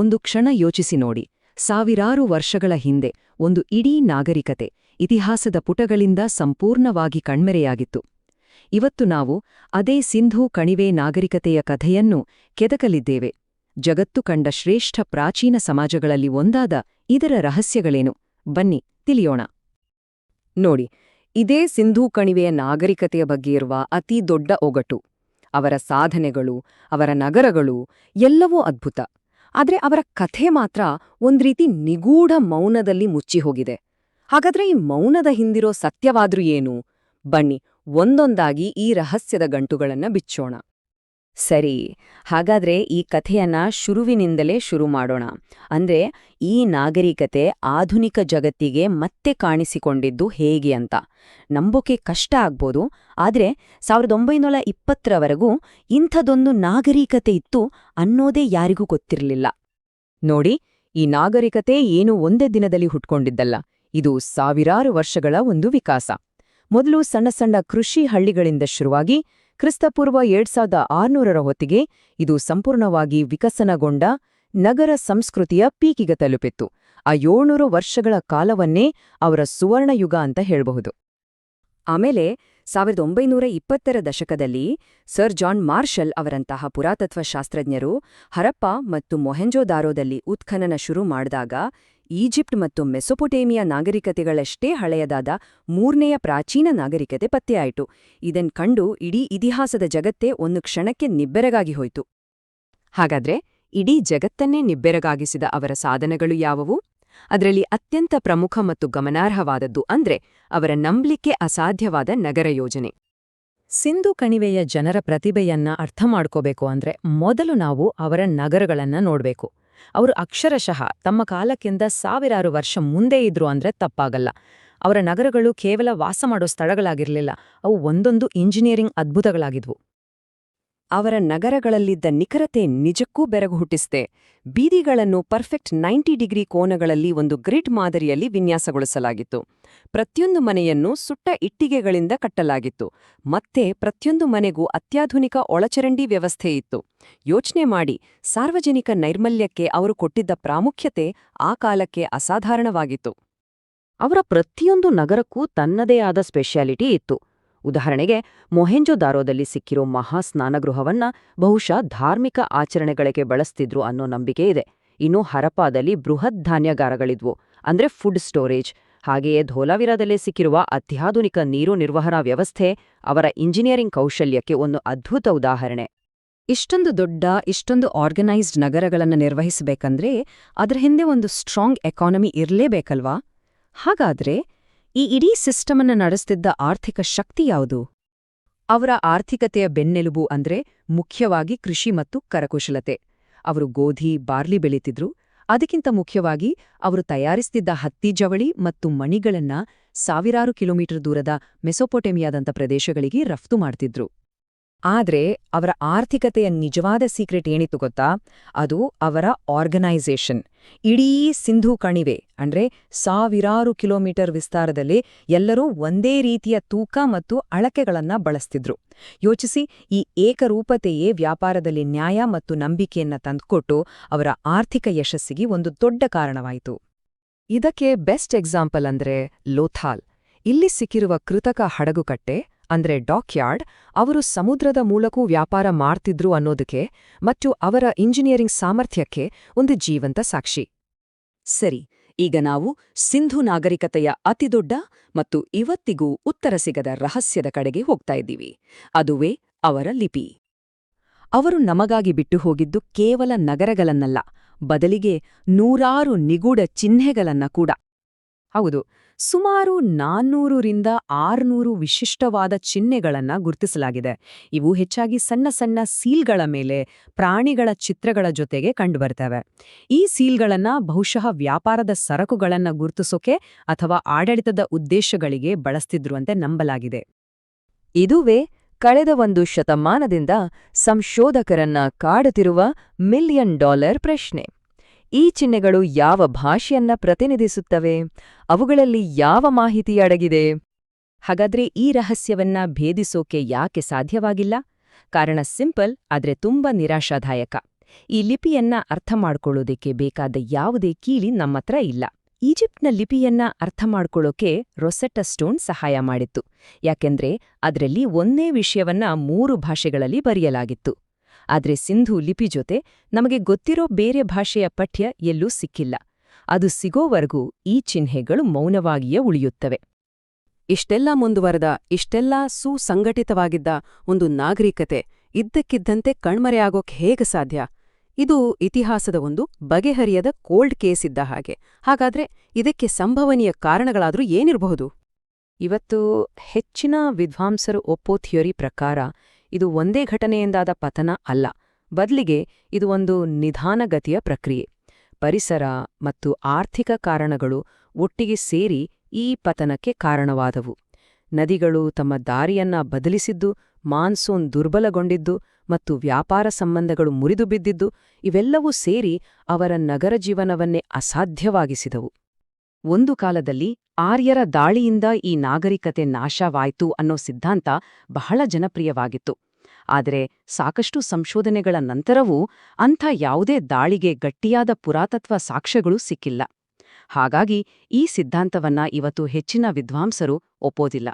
ಒಂದು ಕ್ಷಣ ಯೋಚಿಸಿ ನೋಡಿ. ಸಾವಿರಾರು ವರ್ಷಗಳ ಹಿಂದೆ ಒಂದು ಇಡೀ ನಾಗರಿಕತೆ ಇತಿಹಾಸದ ಪುಟಗಳಿಂದ ಸಂಪೂರ್ಣವಾಗಿ ಕಣ್ಮರೆಯಾಗಿತ್ತು. ಇವತ್ತು ನಾವು ಅದೇ ಸಿಂಧೂ ಕಣಿವೆ ನಾಗರಿಕತೆಯ ಕಥೆಯನ್ನು ಕೆದಕಲಿದ್ದೇವೆ. ಜಗತ್ತು ಕಂಡ ಶ್ರೇಷ್ಠ ಪ್ರಾಚೀನ ಸಮಾಜಗಳಲ್ಲಿ ಒಂದಾದ ಇದರ ರಹಸ್ಯಗಳೇನು? ಬನ್ನಿ, ತಿಳಿಯೋಣ. ನೋಡಿ, ಇದೇ ಸಿಂಧೂ ಕಣಿವೆಯ ನಾಗರಿಕತೆಯ ಬಗ್ಗೆ ಇರುವ ಅತಿ ದೊಡ್ಡ ಒಗಟು. ಅವರ ಸಾಧನೆಗಳು, ಅವರ ನಗರಗಳು ಎಲ್ಲವೂ ಅದ್ಭುತ. ಆದ್ರೆ ಅವರ ಕಥೆ ಮಾತ್ರ ಒಂದ್ರೀತಿ ನಿಗೂಢ ಮೌನದಲ್ಲಿ ಮುಚ್ಚಿಹೋಗಿದೆ ಹಾಗಾದ್ರೆ ಈ ಮೌನದ ಹಿಂದಿರೋ ಸತ್ಯವಾದ್ರೂ ಏನು? ಬನ್ನಿ, ಒಂದೊಂದಾಗಿ ಈ ರಹಸ್ಯದ ಗಂಟುಗಳನ್ನ ಬಿಚ್ಚೋಣ. ಸರಿ, ಹಾಗಾದ್ರೆ ಈ ಕಥೆಯನ್ನ ಶುರುವಿನಿಂದಲೇ ಶುರು ಮಾಡೋಣ. ಅಂದ್ರೆ ಈ ನಾಗರಿಕತೆ ಆಧುನಿಕ ಜಗತ್ತಿಗೆ ಮತ್ತೆ ಕಾಣಿಸಿಕೊಂಡಿದ್ದು ಹೇಗೆ ಅಂತ. ನಂಬೋಕೆ ಕಷ್ಟ ಆಗ್ಬೋದು, ಆದ್ರೆ ಸಾವಿರದ ಒಂಬೈನೂರ ಇಪ್ಪತ್ತರವರೆಗೂ ಇಂಥದೊಂದು ನಾಗರಿಕತೆ ಇತ್ತು ಅನ್ನೋದೇ ಯಾರಿಗೂ ಗೊತ್ತಿರಲಿಲ್ಲ. ನೋಡಿ, ಈ ನಾಗರಿಕತೆ ಏನು ಒಂದೇ ದಿನದಲ್ಲಿ ಹುಟ್ಕೊಂಡಿದ್ದಲ್ಲ, ಇದು ಸಾವಿರಾರು ವರ್ಷಗಳ ಒಂದು ವಿಕಾಸ. ಮೊದಲು ಸಣ್ಣ ಸಣ್ಣ ಕೃಷಿ ಹಳ್ಳಿಗಳಿಂದ ಶುರುವಾಗಿ ಕ್ರಿಸ್ತಪೂರ್ವ ಎರಡ್ ಸಾವಿರದ ಆರುನೂರರ ಹೊತ್ತಿಗೆ ಇದು ಸಂಪೂರ್ಣವಾಗಿ ವಿಕಸನಗೊಂಡ ನಗರ ಸಂಸ್ಕೃತಿಯ ಪೀಕಿಗೆ ತಲುಪಿತ್ತು. ಆ ಏಳ್ನೂರು ವರ್ಷಗಳ ಕಾಲವನ್ನೇ ಅವರ ಸುವರ್ಣಯುಗ ಅಂತ ಹೇಳಬಹುದು. ಆಮೇಲೆ ಸಾವಿರದ ಒಂಬೈನೂರ ಇಪ್ಪತ್ತರ ದಶಕದಲ್ಲಿ ಸರ್ ಜಾನ್ ಮಾರ್ಷಲ್ ಅವರಂತಹ ಪುರಾತತ್ವ ಶಾಸ್ತ್ರಜ್ಞರು ಹರಪ್ಪ ಮತ್ತು ಮೊಹೆಂಜೋದಾರೋದಲ್ಲಿ ಉತ್ಖನನ ಶುರು ಮಾಡಿದಾಗ ಈಜಿಪ್ಟ್ ಮತ್ತು ಮೆಸೊಪೊಟೇಮಿಯಾ ನಾಗರಿಕತೆಗಳಷ್ಟೇ ಹಳೆಯದಾದ ಮೂರನೆಯ ಪ್ರಾಚೀನ ನಾಗರಿಕತೆ ಪತ್ತೆಯಾಯಿತು. ಇದನ್ ಕಂಡು ಇಡೀ ಇತಿಹಾಸದ ಜಗತ್ತೇ ಒಂದು ಕ್ಷಣಕ್ಕೆ ನಿಬ್ಬೆರಗಾಗಿ ಹೋಯಿತು. ಹಾಗಾದ್ರೆ ಇಡೀ ಜಗತ್ತನ್ನೇ ನಿಬ್ಬೆರಗಾಗಿಸಿದ ಅವರ ಸಾಧನಗಳು ಯಾವುವು? ಅದರಲ್ಲಿ ಅತ್ಯಂತ ಪ್ರಮುಖ ಮತ್ತು ಗಮನಾರ್ಹವಾದದ್ದು ಅಂದ್ರೆ ಅವರ ನಂಬ್ಲಿಕ್ಕೆ ಅಸಾಧ್ಯವಾದ ನಗರ ಯೋಜನೆ. ಸಿಂಧು ಕಣಿವೆಯ ಜನರ ಪ್ರತಿಭೆಯನ್ನ ಅರ್ಥ ಮಾಡ್ಕೋಬೇಕು ಅಂದ್ರೆ ಮೊದಲು ನಾವು ಅವರ ನಗರಗಳನ್ನ ನೋಡ್ಬೇಕು. ಅವರು ಅಕ್ಷರಶಃ ತಮ್ಮ ಕಾಲಕ್ಕಿಂತ ಸಾವಿರಾರು ವರ್ಷ ಮುಂದೆ ಇದ್ರು ಅಂದ್ರೆ ತಪ್ಪಾಗಲ್ಲ. ಅವರ ನಗರಗಳು ಕೇವಲ ವಾಸ ಮಾಡೋ ಸ್ಥಳಗಳಾಗಿರಲಿಲ್ಲ, ಅವು ಒಂದೊಂದು ಇಂಜಿನಿಯರಿಂಗ್ ಅದ್ಭುತಗಳಾಗಿದ್ವು. ಅವರ ನಗರಗಳಲ್ಲಿದ್ದ ನಿಖರತೆ ನಿಜಕ್ಕೂ ಬೆರಗು ಹುಟ್ಟಿಸಿದೆ ಬೀದಿಗಳನ್ನು ಪರ್ಫೆಕ್ಟ್ ನೈಂಟಿ ಡಿಗ್ರಿ ಕೋನಗಳಲ್ಲಿ ಒಂದು ಗ್ರಿಡ್ ಮಾದರಿಯಲ್ಲಿ ವಿನ್ಯಾಸಗೊಳಿಸಲಾಗಿತ್ತು. ಪ್ರತಿಯೊಂದು ಮನೆಯನ್ನು ಸುಟ್ಟ ಇಟ್ಟಿಗೆಗಳಿಂದ ಕಟ್ಟಲಾಗಿತ್ತು. ಮತ್ತೆ ಪ್ರತಿಯೊಂದು ಮನೆಗೂ ಅತ್ಯಾಧುನಿಕ ಒಳಚರಂಡಿ ವ್ಯವಸ್ಥೆ ಇತ್ತು. ಯೋಚನೆ ಮಾಡಿ, ಸಾರ್ವಜನಿಕ ನೈರ್ಮಲ್ಯಕ್ಕೆ ಅವರು ಕೊಟ್ಟಿದ್ದ ಪ್ರಾಮುಖ್ಯತೆ ಆ ಕಾಲಕ್ಕೆ ಅಸಾಧಾರಣವಾಗಿತ್ತು. ಅವರ ಪ್ರತಿಯೊಂದು ನಗರಕ್ಕೂ ತನ್ನದೇ ಆದ ಸ್ಪೆಷಾಲಿಟಿ ಇತ್ತು. ಉದಾಹರಣೆಗೆ, ಮೊಹೆಂಜೊದಾರೋದಲ್ಲಿ ಸಿಕ್ಕಿರೋ ಮಹಾ ಸ್ನಾನಗೃಹವನ್ನ ಬಹುಶಃ ಧಾರ್ಮಿಕ ಆಚರಣೆಗಳಿಗೆ ಬಳಸ್ತಿದ್ರು ಅನ್ನೋ ನಂಬಿಕೆ ಇದೆ. ಇನ್ನು ಹರಪಾದಲ್ಲಿ ಬೃಹತ್ ಧಾನ್ಯಗಾರಗಳಿದ್ವು, ಅಂದ್ರೆ ಫುಡ್ ಸ್ಟೋರೇಜ್. ಹಾಗೆಯೇ ಧೋಲಾವಿರಾದಲ್ಲೇ ಸಿಕ್ಕಿರುವ ಅತ್ಯಾಧುನಿಕ ನೀರು ನಿರ್ವಹಣಾ ವ್ಯವಸ್ಥೆ ಅವರ ಇಂಜಿನಿಯರಿಂಗ್ ಕೌಶಲ್ಯಕ್ಕೆ ಒಂದು ಅದ್ಭುತ ಉದಾಹರಣೆ. ಇಷ್ಟೊಂದು ದೊಡ್ಡ, ಇಷ್ಟೊಂದು ಆರ್ಗನೈಸ್ಡ್ ನಗರಗಳನ್ನು ನಿರ್ವಹಿಸಬೇಕಂದ್ರೆ ಅದರ ಹಿಂದೆ ಒಂದು ಸ್ಟ್ರಾಂಗ್ ಎಕಾನಮಿ ಇರಲೇಬೇಕಲ್ವಾ? ಹಾಗಾದ್ರೆ ಈ ಇಡೀ ಸಿಸ್ಟಮನ್ನು ನಡೆಸ್ತಿದ್ದ ಆರ್ಥಿಕ ಶಕ್ತಿ ಯಾವುದು? ಅವರ ಆರ್ಥಿಕತೆಯ ಬೆನ್ನೆಲುಬು ಅಂದ್ರೆ ಮುಖ್ಯವಾಗಿ ಕೃಷಿ ಮತ್ತು ಕರಕುಶಲತೆ. ಅವರು ಗೋಧಿ, ಬಾರ್ಲಿ ಬೆಳೀತಿದ್ರು. ಅದಕ್ಕಿಂತ ಮುಖ್ಯವಾಗಿ ಅವರು ತಯಾರಿಸ್ತಿದ್ದ ಹತ್ತಿ ಜವಳಿ ಮತ್ತು ಮಣಿಗಳನ್ನ ಸಾವಿರಾರು ಕಿಲೋಮೀಟರ್ ದೂರದ ಮೆಸೊಪೊಟೆಮಿಯಾದಂಥ ಪ್ರದೇಶಗಳಿಗೆ ರಫ್ತು ಮಾಡ್ತಿದ್ರು. ಆದ್ರೆ ಅವರ ಆರ್ಥಿಕತೆಯ ನಿಜವಾದ ಸೀಕ್ರೆಟ್ ಏನಿತ್ತು ಗೊತ್ತಾ? ಅದು ಅವರ ಆರ್ಗನೈಸೇಷನ್. ಇಡೀ ಸಿಂಧೂ ಕಣಿವೆ, ಅಂದ್ರೆ ಸಾವಿರಾರು ಕಿಲೋಮೀಟರ್ ವಿಸ್ತಾರದಲ್ಲಿ ಎಲ್ಲರೂ ಒಂದೇ ರೀತಿಯ ತೂಕ ಮತ್ತು ಅಳಕೆಗಳನ್ನ ಬಳಸ್ತಿದ್ರು. ಯೋಚಿಸಿ, ಈ ಏಕರೂಪತೆಯೇ ವ್ಯಾಪಾರದಲ್ಲಿ ನ್ಯಾಯ ಮತ್ತು ನಂಬಿಕೆಯನ್ನ ತಂದುಕೊಟ್ಟು ಅವರ ಆರ್ಥಿಕ ಯಶಸ್ಸಿಗೆ ಒಂದು ದೊಡ್ಡ ಕಾರಣವಾಯಿತು. ಇದಕ್ಕೆ ಬೆಸ್ಟ್ ಎಕ್ಸಾಂಪಲ್ ಅಂದ್ರೆ ಲೋಥಾಲ್. ಇಲ್ಲಿ ಸಿಕ್ಕಿರುವ ಕೃತಕ ಹಡಗುಕಟ್ಟೆ ಅಂದ್ರೆ ಡಾಕ್ಯಾರ್ಡ್, ಅವರು ಸಮುದ್ರದ ಮೂಲಕೂ ವ್ಯಾಪಾರ ಮಾಡ್ತಿದ್ರು ಅನ್ನೋದಕ್ಕೆ ಮತ್ತು ಅವರ ಇಂಜಿನಿಯರಿಂಗ್ ಸಾಮರ್ಥ್ಯಕ್ಕೆ ಒಂದು ಜೀವಂತ ಸಾಕ್ಷಿ. ಸರಿ, ಈಗ ನಾವು ಸಿಂಧು ನಾಗರಿಕತೆಯ ಅತಿದೊಡ್ಡ ಮತ್ತು ಇವತ್ತಿಗೂ ಉತ್ತರ ಸಿಗದ ರಹಸ್ಯದ ಕಡೆಗೆ ಹೋಗ್ತಾ ಇದ್ದೀವಿ. ಅದುವೇ ಅವರ ಲಿಪಿ. ಅವರು ನಮಗಾಗಿ ಬಿಟ್ಟು ಹೋಗಿದ್ದು ಕೇವಲ ನಗರಗಳನ್ನಲ್ಲ, ಬದಲಿಗೆ ನೂರಾರು ನಿಗೂಢ ಚಿಹ್ನೆಗಳನ್ನ ಕೂಡ. ಹೌದು. ಸುಮಾರು ನಾನ್ನೂರರಿಂದ ಆರುನೂರು ವಿಶಿಷ್ಟವಾದ ಚಿಹ್ನೆಗಳನ್ನ ಗುರುತಿಸಲಾಗಿದೆ. ಇವು ಹೆಚ್ಚಾಗಿ ಸಣ್ಣ ಸಣ್ಣ ಸೀಲ್ಗಳ ಮೇಲೆ ಪ್ರಾಣಿಗಳ ಚಿತ್ರಗಳ ಜೊತೆಗೆ ಕಂಡುಬರ್ತವೆ. ಈ ಸೀಲ್ಗಳನ್ನು ಬಹುಶಃ ವ್ಯಾಪಾರದ ಸರಕುಗಳನ್ನ ಗುರುತಿಸೋಕೆ ಅಥವಾ ಆಡಳಿತದ ಉದ್ದೇಶಗಳಿಗೆ ಬಳಸ್ತಿದ್ರುವಂತೆ ನಂಬಲಾಗಿದೆ. ಇದುವೇ ಕಳೆದ ಒಂದು ಶತಮಾನದಿಂದ ಸಂಶೋಧಕರನ್ನ ಕಾಡುತ್ತಿರುವ ಮಿಲಿಯನ್ ಡಾಲರ್ ಪ್ರಶ್ನೆ. ಈ ಚಿಹ್ನೆಗಳು ಯಾವ ಭಾಷೆಯನ್ನ ಪ್ರತಿನಿಧಿಸುತ್ತವೆ? ಅವುಗಳಲ್ಲಿ ಯಾವ ಮಾಹಿತಿ ಅಡಗಿದೆ? ಹಾಗಾದ್ರೆ ಈ ರಹಸ್ಯವನ್ನ ಭೇದಿಸೋಕೆ ಯಾಕೆ ಸಾಧ್ಯವಾಗಿಲ್ಲ? ಕಾರಣ ಸಿಂಪಲ್, ಆದ್ರೆ ತುಂಬಾ ನಿರಾಶಾದಾಯಕ. ಈ ಲಿಪಿಯನ್ನ ಅರ್ಥ ಮಾಡ್ಕೊಳ್ಳೋದಕ್ಕೆ ಬೇಕಾದ ಯಾವುದೇ ಕೀಲಿ ನಮ್ಮತ್ರ ಇಲ್ಲ. ಈಜಿಪ್ಟ್ನ ಲಿಪಿಯನ್ನ ಅರ್ಥ ಮಾಡ್ಕೊಳ್ಳೋಕೆ ರೊಸೆಟ್ಟ ಸ್ಟೋನ್ ಸಹಾಯ ಮಾಡಿತ್ತು. ಯಾಕೆಂದ್ರೆ ಅದರಲ್ಲಿ ಒಂದೇ ವಿಷಯವನ್ನ ಮೂರು ಭಾಷೆಗಳಲ್ಲಿ ಬರೆಯಲಾಗಿತ್ತು. ಆದ್ರೆ ಸಿಂಧು ಲಿಪಿ ಜೊತೆ ನಮಗೆ ಗೊತ್ತಿರೋ ಬೇರೆ ಭಾಷೆಯ ಪಠ್ಯ ಎಲ್ಲೂ ಸಿಕ್ಕಿಲ್ಲ. ಅದು ಸಿಗೋವರೆಗೂ ಈ ಚಿಹ್ನೆಗಳು ಮೌನವಾಗಿಯೇ ಉಳಿಯುತ್ತವೆ. ಇಷ್ಟೆಲ್ಲ ಮುಂದುವರೆದ, ಇಷ್ಟೆಲ್ಲ ಸುಸಂಘಟಿತವಾಗಿದ್ದ ಒಂದು ನಾಗರಿಕತೆ ಇದ್ದಕ್ಕಿದ್ದಂತೆ ಕಣ್ಮರೆಯಾಗೋಕ್ ಹೇಗೆ ಸಾಧ್ಯ? ಇದು ಇತಿಹಾಸದ ಒಂದು ಬಗೆಹರಿಯದ ಕೋಲ್ಡ್ ಕೇಸ್ ಇದ್ದ ಹಾಗೆ. ಹಾಗಾದ್ರೆ ಇದಕ್ಕೆ ಸಂಭವನೀಯ ಕಾರಣಗಳಾದರೂ ಏನಿರಬಹುದು? ಇವತ್ತು ಹೆಚ್ಚಿನ ವಿದ್ವಾಂಸರು ಒಪ್ಪೋ ಥಿಯರಿ ಪ್ರಕಾರ ಇದು ಒಂದೇ ಘಟನೆಯಿಂದಾದ ಪತನ ಅಲ್ಲ. ಬದಲಿಗೆ ಇದು ಒಂದು ನಿಧಾನಗತಿಯ ಪ್ರಕ್ರಿಯೆ. ಪರಿಸರ ಮತ್ತು ಆರ್ಥಿಕ ಕಾರಣಗಳು ಒಟ್ಟಿಗೆ ಸೇರಿ ಈ ಪತನಕ್ಕೆ ಕಾರಣವಾದವು. ನದಿಗಳು ತಮ್ಮ ದಾರಿಯನ್ನ ಬದಲಿಸಿದ್ದು, ಮಾನ್ಸೂನ್ ದುರ್ಬಲಗೊಂಡಿದ್ದು ಮತ್ತು ವ್ಯಾಪಾರ ಸಂಬಂಧಗಳು ಮುರಿದು ಬಿದ್ದಿದ್ದು ಇವೆಲ್ಲವೂ ಸೇರಿ ಅವರ ನಗರ ಜೀವನವನ್ನೇ ಅಸಾಧ್ಯವಾಗಿಸಿದವು. ಒಂದು ಕಾಲದಲ್ಲಿ ಆರ್ಯರ ದಾಳಿಯಿಂದ ಈ ನಾಗರಿಕತೆ ನಾಶವಾಯ್ತು ಅನ್ನೋ ಸಿದ್ಧಾಂತ ಬಹಳ ಜನಪ್ರಿಯವಾಗಿತ್ತು. ಆದರೆ ಸಾಕಷ್ಟು ಸಂಶೋಧನೆಗಳ ನಂತರವೂ ಅಂಥ ಯಾವುದೇ ದಾಳಿಗೆ ಗಟ್ಟಿಯಾದ ಪುರಾತತ್ವ ಸಾಕ್ಷ್ಯಗಳು ಸಿಕ್ಕಿಲ್ಲ. ಹಾಗಾಗಿ ಈ ಸಿದ್ಧಾಂತವನ್ನ ಇವತ್ತು ಹೆಚ್ಚಿನ ವಿದ್ವಾಂಸರು ಒಪ್ಪೋದಿಲ್ಲ.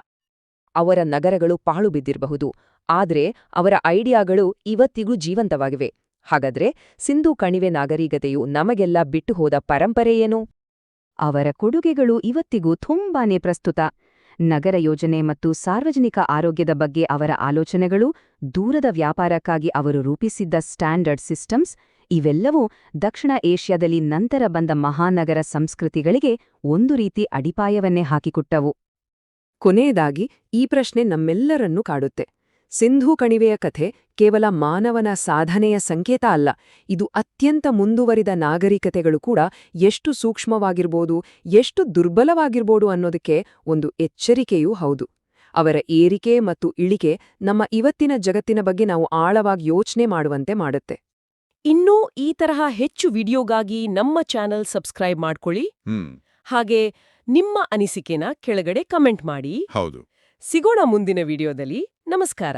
ಅವರ ನಗರಗಳು ಪಾಳು ಬಿದ್ದಿರಬಹುದು. ಆದರೆ ಅವರ ಐಡಿಯಾಗಳು ಇವತ್ತಿಗೂ ಜೀವಂತವಾಗಿವೆ. ಹಾಗಾದ್ರೆ ಸಿಂಧೂ ಕಣಿವೆ ನಾಗರಿಕತೆಯು ನಮಗೆಲ್ಲ ಬಿಟ್ಟು ಹೋದ ಪರಂಪರೆ ಏನು? ಅವರ ಕೊಡುಗೆಗಳು ಇವತ್ತಿಗೂ ತುಂಬಾನೇ ಪ್ರಸ್ತುತ. ನಗರ ಯೋಜನೆ ಮತ್ತು ಸಾರ್ವಜನಿಕ ಆರೋಗ್ಯದ ಬಗ್ಗೆ ಅವರ ಆಲೋಚನೆಗಳು, ದೂರದ ವ್ಯಾಪಾರಕ್ಕಾಗಿ ಅವರು ರೂಪಿಸಿದ್ದ ಸ್ಟ್ಯಾಂಡರ್ಡ್ ಸಿಸ್ಟಮ್ಸ್, ಇವೆಲ್ಲವೂ ದಕ್ಷಿಣ ಏಷ್ಯಾದಲ್ಲಿ ನಂತರ ಬಂದ ಮಹಾನಗರ ಸಂಸ್ಕೃತಿಗಳಿಗೆ ಒಂದು ರೀತಿ ಅಡಿಪಾಯವನ್ನೇ ಹಾಕಿಕೊಟ್ಟವು. ಕೊನೆಯದಾಗಿ, ಈ ಪ್ರಶ್ನೆ ನಮ್ಮೆಲ್ಲರನ್ನೂ ಕಾಡುತ್ತೆ. ಸಿಂಧೂ ಕಣಿವೆಯ ಕಥೆ ಕೇವಲ ಮಾನವನ ಸಾಧನೆಯ ಸಂಕೇತ ಅಲ್ಲ ಇದು ಅತ್ಯಂತ ಮುಂದುವರಿದ ನಾಗರಿಕತೆಗಳು ಕೂಡ ಎಷ್ಟು ಸೂಕ್ಷ್ಮವಾಗಿರ್ಬೋದು ಎಷ್ಟು ದುರ್ಬಲವಾಗಿರ್ಬೋದು ಅನ್ನೋದಕ್ಕೆ ಒಂದು ಎಚ್ಚರಿಕೆಯೂ ಹೌದು. ಅವರ ಏರಿಕೆ ಮತ್ತು ಇಳಿಕೆ ನಮ್ಮ ಇವತ್ತಿನ ಜಗತ್ತಿನ ಬಗ್ಗೆ ನಾವು ಆಳವಾಗಿ ಯೋಚನೆ ಮಾಡುವಂತೆ ಮಾಡುತ್ತೆ. ಇನ್ನೂ ಈ ತರಹ ಹೆಚ್ಚು ವಿಡಿಯೋಗಾಗಿ ನಮ್ಮ ಚಾನೆಲ್ ಸಬ್ಸ್ಕ್ರೈಬ್ ಮಾಡ್ಕೊಳ್ಳಿ. ಹಾಗೆ ನಿಮ್ಮ ಅನಿಸಿಕೆನ ಕೆಳಗಡೆ ಕಮೆಂಟ್ ಮಾಡಿ. ಹೌದು. ಸಿಗೋಣ ಮುಂದಿನ ವಿಡಿಯೋದಲ್ಲಿ. ನಮಸ್ಕಾರ.